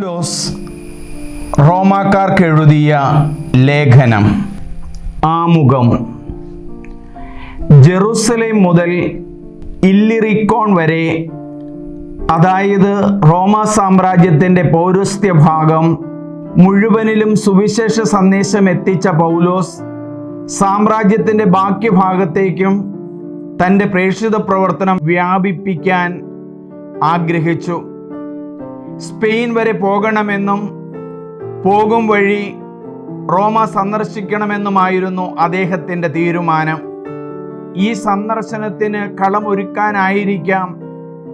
പൗലോസ് റോമാക്കാർക്ക് എഴുതിയ ലേഖനം ആമുഖം. ജെറുസലേം മുതൽ ഇല്ലിറിക്കോൺ വരെ അതായത് റോമ സാമ്രാജ്യത്തിന്റെ പൗരസ്ത്യ ഭാഗം മുഴുവനിലും സുവിശേഷ സന്ദേശം എത്തിച്ച പൗലോസ് സാമ്രാജ്യത്തിന്റെ ബാക്കി ഭാഗത്തേക്കും തന്റെ പ്രേക്ഷിത പ്രവർത്തനം വ്യാപിപ്പിക്കാൻ ആഗ്രഹിച്ചു. സ്പെയിൻ വരെ പോകണമെന്നും പോകും വഴി റോമ സന്ദർശിക്കണമെന്നുമായിരുന്നു അദ്ദേഹത്തിന്റെ തീരുമാനം. ഈ സന്ദർശനത്തിന് കളമൊരുക്കാനായിരിക്കാം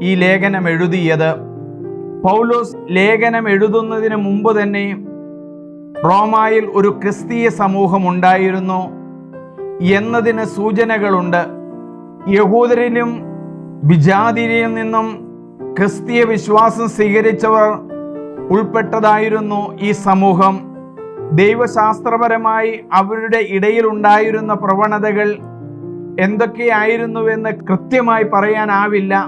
ഈ ലേഖനം എഴുതിയത്. പൗലോസ് ലേഖനം എഴുതുന്നതിന് മുമ്പ് തന്നെ റോമായിൽ ഒരു ക്രിസ്തീയ സമൂഹം ഉണ്ടായിരുന്നു എന്നതിന് സൂചനകളുണ്ട്. യഹൂദരിലും വിജാതിരിയിൽ നിന്നും ക്രിസ്തീയ വിശ്വാസം സ്വീകരിച്ചവർ ഉൾപ്പെട്ടതായിരുന്നു ഈ സമൂഹം. ദൈവശാസ്ത്രപരമായി അവരുടെ ഇടയിൽ ഉണ്ടായിരുന്ന പ്രവണതകൾ എന്തൊക്കെയായിരുന്നുവെന്ന് കൃത്യമായി പറയാനാവില്ല.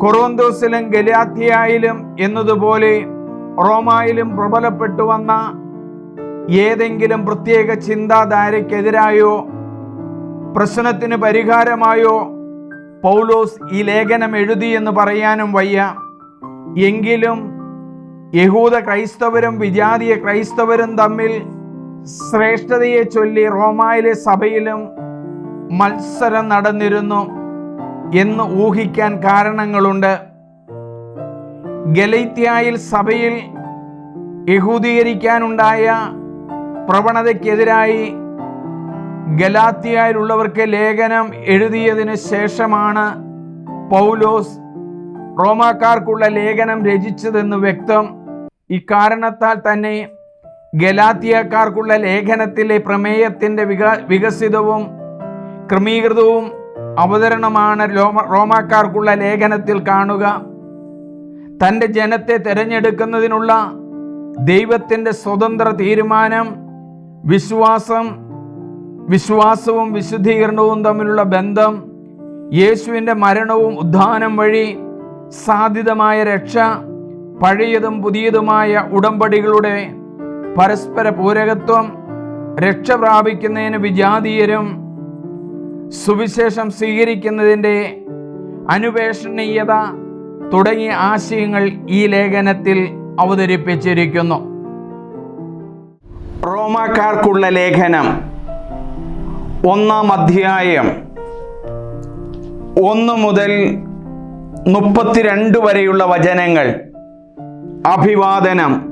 കൊറോന്തോസിലും ഗലാത്തിയായിലും എന്നതുപോലെ റോമായിലും പ്രബലപ്പെട്ടു വന്ന ഏതെങ്കിലും പ്രത്യേക ചിന്താധാരയ്ക്കെതിരായോ പ്രശ്നത്തിന് പരിഹാരമായോ പൗലോസ് ഈ ലേഖനം എഴുതി എന്ന് പറയാനും വയ്യ. എങ്കിലും യഹൂദ ക്രൈസ്തവരും വിജാതീയ ക്രൈസ്തവരും തമ്മിൽ ശ്രേഷ്ഠതയെ ചൊല്ലി റോമായിലെ സഭയിലും മത്സരം നടന്നിരുന്നു എന്ന് ഊഹിക്കാൻ കാരണങ്ങളുണ്ട്. ഗലൈത്യായിൽ സഭയിൽ യഹൂദീകരിക്കാനുണ്ടായ പ്രവണതയ്ക്കെതിരായി ഗലാത്തിയായിലുള്ളവർക്ക് ലേഖനം എഴുതിയതിന് ശേഷമാണ് പൗലോസ് റോമാക്കാർക്കുള്ള ലേഖനം രചിച്ചതെന്ന് വ്യക്തം. ഇക്കാരണത്താൽ തന്നെ ഗലാത്തിയക്കാർക്കുള്ള ലേഖനത്തിലെ പ്രമേയത്തിന്റെ വിക വികസിതവും ക്രമീകൃതവും അവതരണമാണ് റോമാക്കാർക്കുള്ള ലേഖനത്തിൽ കാണുക. തന്റെ ജനത്തെ തിരഞ്ഞെടുക്കുന്നതിനുള്ള ദൈവത്തിന്റെ സ്വതന്ത്ര തീരുമാനം വിശ്വാസം വിശ്വാസവും വിശുദ്ധീകരണവും തമ്മിലുള്ള ബന്ധം യേശുവിന്റെ മരണവും ഉദ്ധാനം വഴി സാധ്യതമായ രക്ഷ പഴയതും പുതിയതുമായ ഉടമ്പടികളുടെ പരസ്പര പൂരകത്വം രക്ഷ പ്രാപിക്കുന്നതിന് വിജാതീയരും സുവിശേഷം സ്വീകരിക്കുന്നതിന്റെ അനുപേക്ഷണീയത തുടങ്ങിയ ആശയങ്ങൾ ഈ ലേഖനത്തിൽ അവതരിപ്പിച്ചിരിക്കുന്നു. റോമാക്കാർക്കുള്ള ലേഖനം ഒന്നാം അധ്യായം ഒന്ന് മുതൽ മുപ്പത്തിരണ്ട് വരെയുള്ള വചനങ്ങൾ. അഭിവാദനം.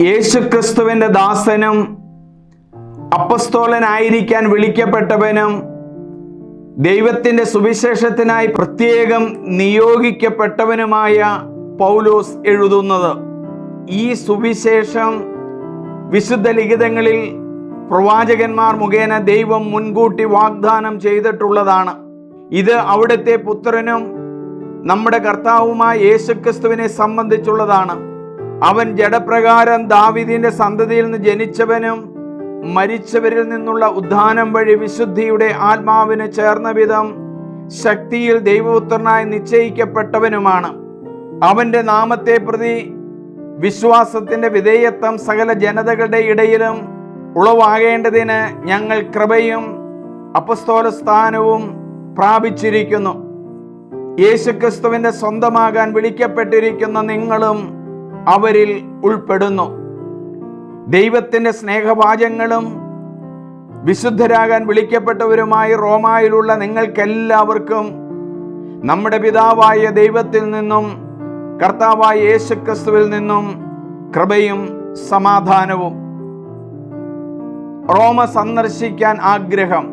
യേശുക്രിസ്തുവിന്റെ ദാസനും അപ്പസ്തോലനായിരിക്കാൻ വിളിക്കപ്പെട്ടവനും ദൈവത്തിന്റെ സുവിശേഷത്തിനായി പ്രത്യേകം നിയോഗിക്കപ്പെട്ടവനുമായ പൗലോസ് എഴുതുന്നത്. ഈ സുവിശേഷം വിശുദ്ധ ലിഖിതങ്ങളിൽ പ്രവാചകന്മാർ മുഖേന ദൈവം മുൻകൂട്ടി വാഗ്ദാനം ചെയ്തിട്ടുള്ളതാണ്. ഇത് അവിടുത്തെ പുത്രനും നമ്മുടെ കർത്താവുമായ യേശുക്രിസ്തുവിനെ സംബന്ധിച്ചുള്ളതാണ്. അവൻ ജഡപ്രകാരം ദാവിദിന്റെ സന്തതിയിൽ നിന്ന് ജനിച്ചവനും മരിച്ചവരിൽ നിന്നുള്ള ഉദ്ധാനം വഴി വിശുദ്ധിയുടെ ആത്മാവിന് ചേർന്ന വിധം ശക്തിയിൽ ദൈവപുത്രനായി നിശ്ചയിക്കപ്പെട്ടവനുമാണ്. അവന്റെ നാമത്തെ പ്രതി വിശ്വാസത്തിന്റെ വിധേയത്വം സകല ജനതകളുടെ ഇടയിലും ഉളവാകേണ്ടതിന് ഞങ്ങൾ കൃപയും അപസ്തോല സ്ഥാനവും പ്രാപിച്ചിരിക്കുന്നു. യേശുക്രിസ്തുവിന്റെ സ്വന്തമാകാൻ വിളിക്കപ്പെട്ടിരിക്കുന്ന നിങ്ങളും അവരിൽ ഉൾപ്പെടുന്നു. ദൈവത്തിന്റെ സ്നേഹവാചങ്ങളും വിശുദ്ധരാകാൻ വിളിക്കപ്പെട്ടവരുമായി റോമായിലുള്ള നിങ്ങൾക്കെല്ലാവർക്കും നമ്മുടെ പിതാവായ ദൈവത്തിൽ നിന്നും കർത്താവായ യേശുക്രിസ്തുവിൽ നിന്നും കൃപയും സമാധാനവും. റോമ സന്ദർശിക്കാൻ ആഗ്രഹം.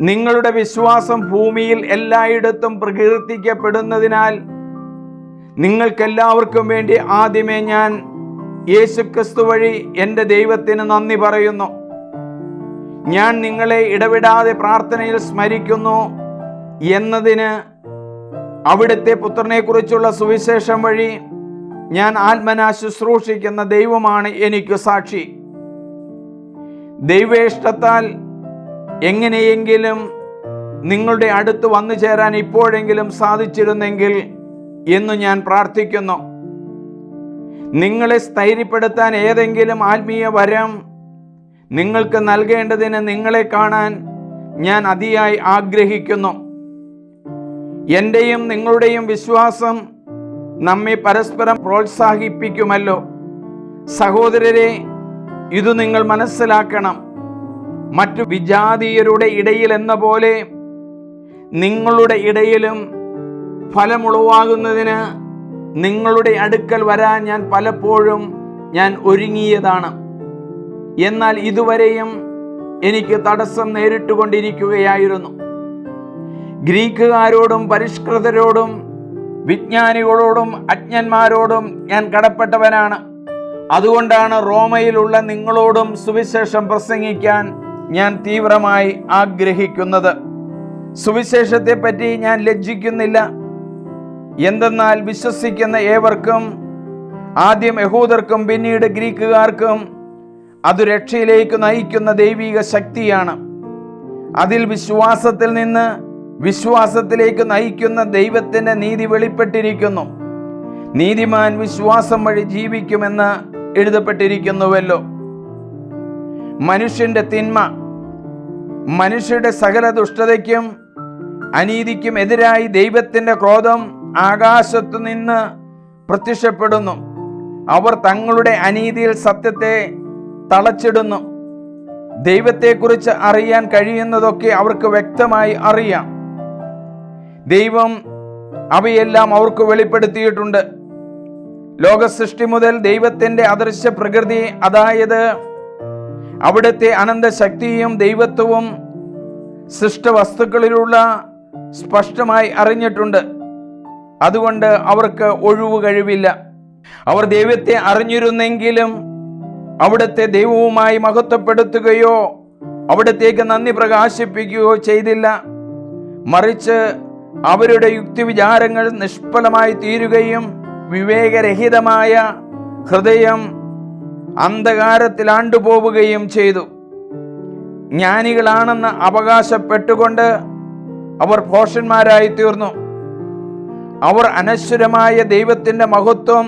നിങ്ങളുടെ വിശ്വാസം ഭൂമിയിൽ എല്ലായിടത്തും പ്രകീർത്തിക്കപ്പെടുന്നതിനാൽ നിങ്ങൾക്കെല്ലാവർക്കും വേണ്ടി ആദ്യമേ ഞാൻ യേശുക്രിസ്തു വഴി എന്റെ ദൈവത്തിന് നന്ദി പറയുന്നു. ഞാൻ നിങ്ങളെ ഇടവിടാതെ പ്രാർത്ഥനയിൽ സ്മരിക്കുന്നു എന്നതിന് അവിടുത്തെ പുത്രനെക്കുറിച്ചുള്ള സുവിശേഷം വഴി ഞാൻ ആത്മനാശുശ്രൂഷിക്കുന്ന ദൈവമാണ് എനിക്ക് സാക്ഷി. ദൈവേഷ്ടത്താൽ എങ്ങനെയെങ്കിലും നിങ്ങളുടെ അടുത്ത് വന്നു ചേരാൻ ഇപ്പോഴെങ്കിലും സാധിച്ചിരുന്നെങ്കിൽ എന്ന് ഞാൻ പ്രാർത്ഥിക്കുന്നു. നിങ്ങളെ സ്ഥൈര്യപ്പെടുത്താൻ ഏതെങ്കിലും ആത്മീയ വരം നിങ്ങൾക്ക് നൽകേണ്ടതിന് നിങ്ങളെ കാണാൻ ഞാൻ അതിയായി ആഗ്രഹിക്കുന്നു. എന്റെയും നിങ്ങളുടെയും വിശ്വാസം നമ്മെ പരസ്പരം പ്രോത്സാഹിപ്പിക്കുമല്ലോ. സഹോദരരെ ഇത് നിങ്ങൾ മനസ്സിലാക്കണം. മറ്റു വിജാതീയരുടെ ഇടയിൽ എന്ന പോലെ നിങ്ങളുടെ ഇടയിലും ഫലമുളവാകുന്നതിന് നിങ്ങളുടെ അടുക്കൽ വരാൻ ഞാൻ പലപ്പോഴും ഞാൻ ഒരുങ്ങിയതാണ്. എന്നാൽ ഇതുവരെയും എനിക്ക് തടസ്സം നേരിട്ടുകൊണ്ടിരിക്കുകയായിരുന്നു ഗ്രീക്കുകാരോടും പരിഷ്കൃതരോടും വിജ്ഞാനികളോടും അജ്ഞന്മാരോടും ഞാൻ കടപ്പെട്ടവനാണ്. അതുകൊണ്ടാണ് റോമയിലുള്ള നിങ്ങളോടും സുവിശേഷം പ്രസംഗിക്കാൻ ഞാൻ തീവ്രമായി ആഗ്രഹിക്കുന്നത്. സുവിശേഷത്തെപ്പറ്റി ഞാൻ ലജ്ജിക്കുന്നില്ല. എന്തെന്നാൽ വിശ്വസിക്കുന്ന ഏവർക്കും ആദ്യം യഹൂദർക്കും പിന്നീട് ഗ്രീക്കുകാർക്കും അത് രക്ഷയിലേക്ക് നയിക്കുന്ന ദൈവിക ശക്തിയാണ്. അതിൽ വിശ്വാസത്തിൽ നിന്ന് വിശ്വാസത്തിലേക്ക് നയിക്കുന്ന ദൈവത്തിന്റെ നീതി വെളിപ്പെട്ടിരിക്കുന്നു. നീതിമാൻ വിശ്വാസം വഴി ജീവിക്കുമെന്ന് എഴുതപ്പെട്ടിരിക്കുന്നുവല്ലോ. മനുഷ്യന്റെ തിന്മ മനുഷ്യരുടെ സകല ദുഷ്ടതയ്ക്കും അനീതിക്കും എതിരായി ദൈവത്തിന്റെ ക്രോധം ആകാശത്തു നിന്ന് പ്രത്യക്ഷപ്പെടുന്നു. അവർ തങ്ങളുടെ അനീതിയിൽ സത്യത്തെ തളച്ചിടുന്നു. ദൈവത്തെക്കുറിച്ച് അറിയാൻ കഴിയുന്നതൊക്കെ അവർക്ക് വ്യക്തമായി അറിയാം. ദൈവം അവയെല്ലാം അവർക്ക് വെളിപ്പെടുത്തിയിട്ടുണ്ട്. ലോക സൃഷ്ടി മുതൽ ദൈവത്തിന്റെ അദൃശ്യ പ്രകൃതി അതായത് അവിടുത്തെ അനന്ത ശക്തിയും ദൈവത്വവും സൃഷ്ട വസ്തുക്കളിലുള്ള സ്പഷ്ടമായി അറിഞ്ഞിട്ടുണ്ട്. അതുകൊണ്ട് അവർക്ക് ഒഴിവ് കഴിവില്ല. അവർ ദൈവത്തെ അറിഞ്ഞിരുന്നെങ്കിലും അവിടുത്തെ ദൈവവുമായി മഹത്വപ്പെടുത്തുകയോ അവിടത്തേക്ക് നന്ദി പ്രകാശിപ്പിക്കുകയോ ചെയ്തില്ല. മറിച്ച് അവരുടെ യുക്തിവിചാരങ്ങൾ നിഷ്ഫലമായി തീരുകയും വിവേകരഹിതമായ ഹൃദയം അന്ധകാരത്തിൽ ആണ്ടുപോവുകയും ചെയ്തു. ജ്ഞാനികളാണെന്ന് അവകാശപ്പെട്ടുകൊണ്ട് അവർ ഭോഷന്മാരായി തീർന്നു. അവർ അനശ്വരമായ ദൈവത്തിന്റെ മഹത്വം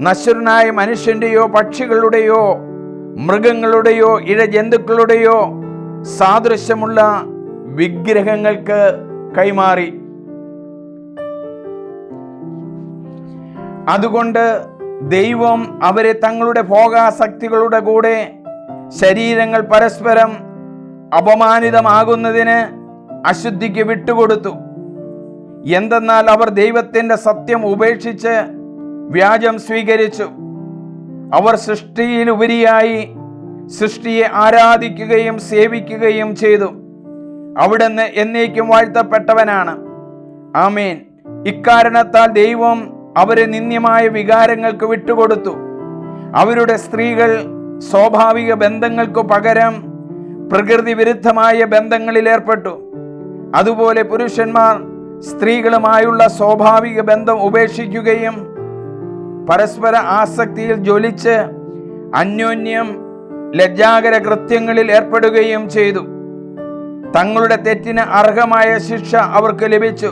നശ്വരനായ മനുഷ്യന്റെയോ പക്ഷികളുടെയോ മൃഗങ്ങളുടെയോ ഇഴജന്തുക്കളുടെയോ സാദൃശ്യമുള്ള വിഗ്രഹങ്ങൾക്ക് കൈമാറി. അതുകൊണ്ട് ദൈവം അവരെ തങ്ങളുടെ ഭോഗാസക്തികളുടെ കൂടെ ശരീരങ്ങൾ പരസ്പരം അപമാനിതമാകുന്നതിന് അശുദ്ധിക്ക് വിട്ടുകൊടുത്തു. എന്തെന്നാൽ അവർ ദൈവത്തിന്റെ സത്യം ഉപേക്ഷിച്ച് വ്യാജം സ്വീകരിച്ചു. അവർ സൃഷ്ടിയിലുപരിയായി സൃഷ്ടിയെ ആരാധിക്കുകയും സേവിക്കുകയും ചെയ്തു. അവിടുന്ന് എന്നേക്കും വാഴ്ത്തപ്പെട്ടവനാണ്. ആമേൻ. ഇക്കാരണത്താൽ ദൈവം അവരെ നിന്ദ്യമായ വികാരങ്ങൾക്ക് വിട്ടുകൊടുത്തു. അവരുടെ സ്ത്രീകൾ സ്വാഭാവിക ബന്ധങ്ങൾക്കു പകരം പ്രകൃതി വിരുദ്ധമായ ബന്ധങ്ങളിൽ ഏർപ്പെട്ടു. അതുപോലെ പുരുഷന്മാർ സ്ത്രീകളുമായുള്ള സ്വാഭാവിക ബന്ധം ഉപേക്ഷിക്കുകയും പരസ്പര ആസക്തിയിൽ ജ്വലിച്ച് അന്യോന്യം ലജ്ജാകര കൃത്യങ്ങളിൽ ഏർപ്പെടുകയും ചെയ്തു. തങ്ങളുടെ തെറ്റിന് അർഹമായ ശിക്ഷ അവർക്ക് ലഭിച്ചു.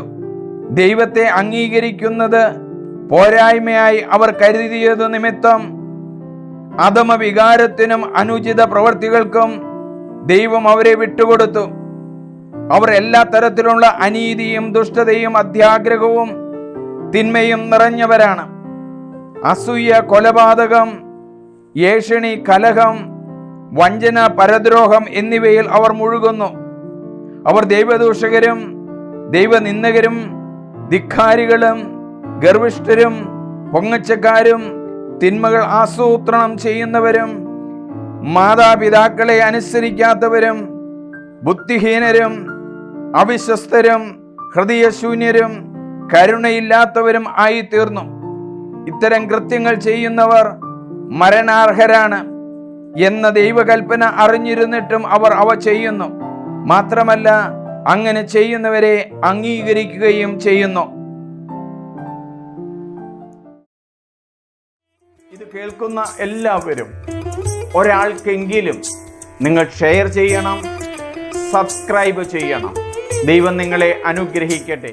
ദൈവത്തെ അംഗീകരിക്കുന്നത് പോരായ്മയായി അവർ കരുതിയത് നിമിത്തം അധമ വികാരത്തിനും അനുചിത പ്രവൃത്തികൾക്കും ദൈവം അവരെ വിട്ടുകൊടുത്തു. അവർ എല്ലാ തരത്തിലുള്ള അനീതിയും ദുഷ്ടതയും അത്യാഗ്രഹവും തിന്മയും നിറഞ്ഞവരാണ്. അസൂയ കൊലപാതകം ഏഷണി കലഹം വഞ്ചന പരദ്രോഹം എന്നിവയിൽ അവർ മുഴുകുന്നു. അവർ ദൈവദൂഷകരും ദൈവനിന്ദകരും ധിക്കാരികളും ഗർവിഷ്ഠരും പൊങ്ങച്ചക്കാരും തിന്മകൾ ആസൂത്രണം ചെയ്യുന്നവരും മാതാപിതാക്കളെ അനുസരിക്കാത്തവരും ബുദ്ധിഹീനരും അവിശ്വസ്തരും ഹൃദയശൂന്യരും കരുണയില്ലാത്തവരും ആയിത്തീർന്നു. ഇത്തരം കൃത്യങ്ങൾ ചെയ്യുന്നവർ മരണാർഹരാണ് എന്ന ദൈവകൽപ്പന അറിഞ്ഞിരുന്നിട്ടും അവർ അവ ചെയ്യുന്നു. മാത്രമല്ല അങ്ങനെ ചെയ്യുന്നവരെ അംഗീകരിക്കുകയും ചെയ്യുന്നു. കേൾക്കുന്ന എല്ലാവരും ഒരാൾക്കെങ്കിലും നിങ്ങൾ ഷെയർ ചെയ്യണം സബ്സ്ക്രൈബ് ചെയ്യണം. ദൈവം നിങ്ങളെ അനുഗ്രഹിക്കട്ടെ.